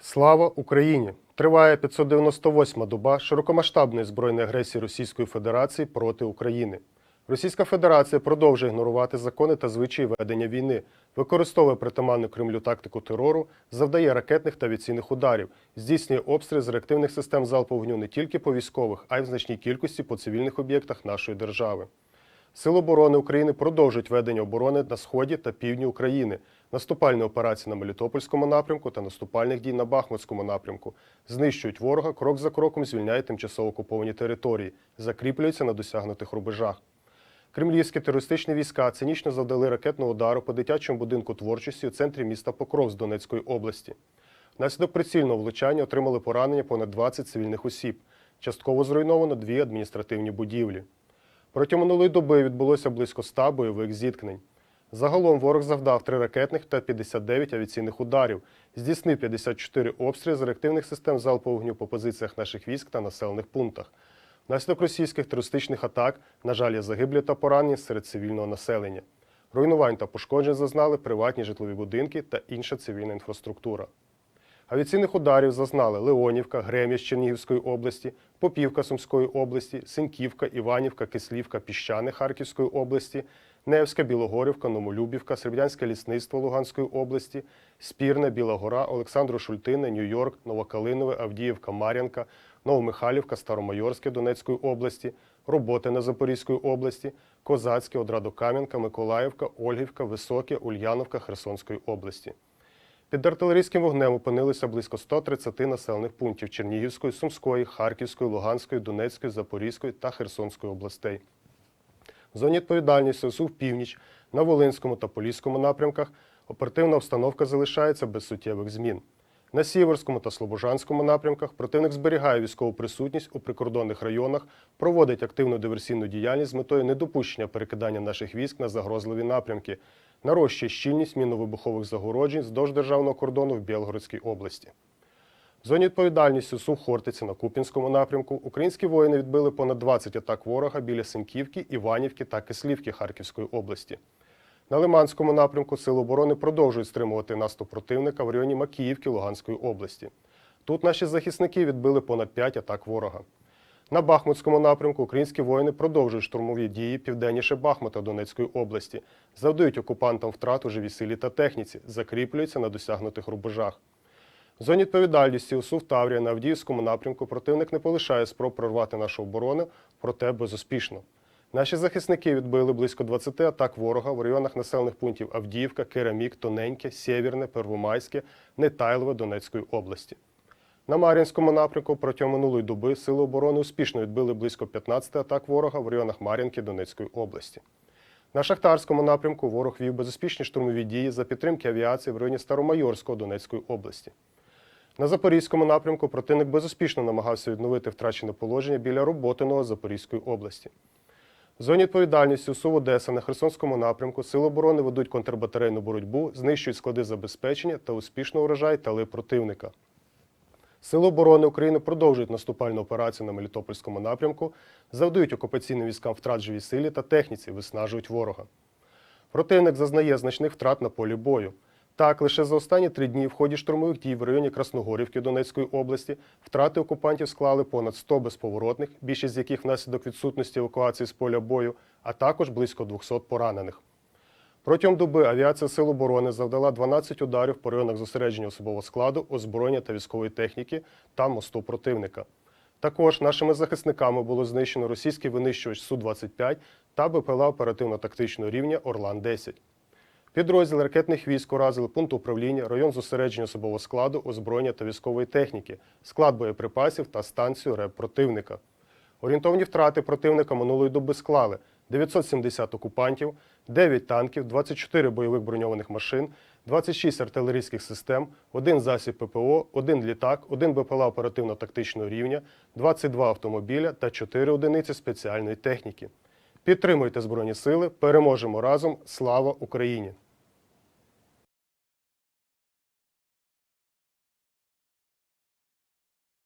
Слава Україні! Триває 598-ма доба широкомасштабної збройної агресії Російської Федерації проти України. Російська Федерація продовжує ігнорувати закони та звичаї ведення війни, використовує притаманну Кремлю тактику терору, завдає ракетних та авіаційних ударів, здійснює обстріли з реактивних систем залпового вогню не тільки по військових, а й в значній кількості по цивільних об'єктах нашої держави. Сили оборони України продовжують ведення оборони на сході та півдні України, наступальні операції на Мелітопольському напрямку та наступальних дій на Бахмутському напрямку, знищують ворога, крок за кроком звільняють тимчасово окуповані території, закріплюються на досягнутих рубежах. Кремлівські терористичні війська цинічно завдали ракетного удару по дитячому будинку творчості у центрі міста Покров з Донецької області. Внаслідок прицільного влучання отримали поранення понад 20 цивільних осіб. Частково зруйновано дві адміністративні будівлі. Протягом минулої доби відбулося близько 100 бойових зіткнень. Загалом ворог завдав 3 ракетних та 59 авіаційних ударів, здійснив 54 обстріли з реактивних систем залпового вогню по позиціях наших військ та населених пунктах. Внаслідок російських терористичних атак, на жаль, є загиблі та поранені серед цивільного населення. Руйнувань та пошкоджень зазнали приватні житлові будинки та інша цивільна інфраструктура. Авіаційних ударів зазнали Леонівка, Грем'я з Чернігівської області, Попівка Сумської області, Синьківка, Іванівка, Кислівка, Піщани Харківської області, Невська, Білогорівка, Номолюбівка, Серб'янське лісництво Луганської області, Спірне, Біла Гора, Олександру Шультине, Нью-Йорк, Новокалинове, Авдіївка, Мар'янка, Новомихайлівка, Старомайорське Донецької області, Роботине Запорізької області, Козацьке, Одрадокам'янка, Миколаївка, Ольгівка, Високе, Ульяновка Херсонської області. Під артилерійським вогнем опинилися близько 130 населених пунктів Чернігівської, Сумської, Харківської, Луганської, Донецької, Запорізької та Херсонської областей. В зоні відповідальності СУ в північ, на Волинському та Поліському напрямках оперативна обстановка залишається без суттєвих змін. На Сіверському та Слобожанському напрямках противник зберігає військову присутність у прикордонних районах, проводить активну диверсійну діяльність з метою недопущення перекидання наших військ на загрозливі напрямки, нарощує щільність мінно-вибухових загороджень вздовж державного кордону в Білгородській області. В зоні відповідальності СУ Хортиці на Куп'янському напрямку українські воїни відбили понад 20 атак ворога біля Синківки, Іванівки та Кислівки Харківської області. На Лиманському напрямку Сили оборони продовжують стримувати наступ противника в районі Макіївки Луганської області. Тут наші захисники відбили понад 5 атак ворога. На Бахмутському напрямку українські воїни продовжують штурмові дії південніше Бахмута Донецької області, завдають окупантам втрат у живій силі та техніці, закріплюються на досягнутих рубежах. В зоні відповідальності у СУВ Таврія на Авдіївському напрямку противник не полишає спроб прорвати нашу оборону, проте безуспішно. Наші захисники відбили близько 20 атак ворога в районах населених пунктів Авдіївка, Керамік, Тоненьке, Сєвєрне, Первомайське, Нетайлове Донецької області. На Мар'їнському напрямку протягом минулої доби Сили оборони успішно відбили близько 15 атак ворога в районах Мар'їнки Донецької області. На Шахтарському напрямку ворог вів безуспішні штурмові дії за підтримки авіації в районі Старомайорського Донецької області. На Запорізькому напрямку противник безуспішно намагався відновити втрачене положення біля Роботиного Запорізької області. В зоні відповідальності СУ Одеса на Херсонському напрямку Сили оборони ведуть контрбатарейну боротьбу, знищують склади забезпечення та успішно вражають тали противника. Сили оборони України продовжують наступальну операцію на Мелітопольському напрямку, завдають окупаційним військам втрат живій силі та техніці, виснажують ворога. Противник зазнає значних втрат на полі бою. Так, лише за останні три дні в ході штурмових дій в районі Красногорівки Донецької області втрати окупантів склали понад 100 безповоротних, більшість з яких внаслідок відсутності евакуації з поля бою, а також близько 200 поранених. Протягом доби авіація Сил оборони завдала 12 ударів по районах зосередження особового складу, озброєння та військової техніки та мосту противника. Також нашими захисниками було знищено російський винищувач Су-25 та БПЛА оперативно-тактичного рівня Орлан-10. Підрозділ ракетних військ уразили пункт управління, район зосередження особового складу, озброєння та військової техніки, склад боєприпасів та станцію РЕБ противника. Орієнтовні втрати противника минулої доби склали 970 окупантів, 9 танків, 24 бойових броньованих машин, 26 артилерійських систем, 1 засіб ППО, 1 літак, 1 БПЛА оперативно-тактичного рівня, 22 автомобіля та 4 одиниці спеціальної техніки. Підтримуйте Збройні Сили, переможемо разом! Слава Україні!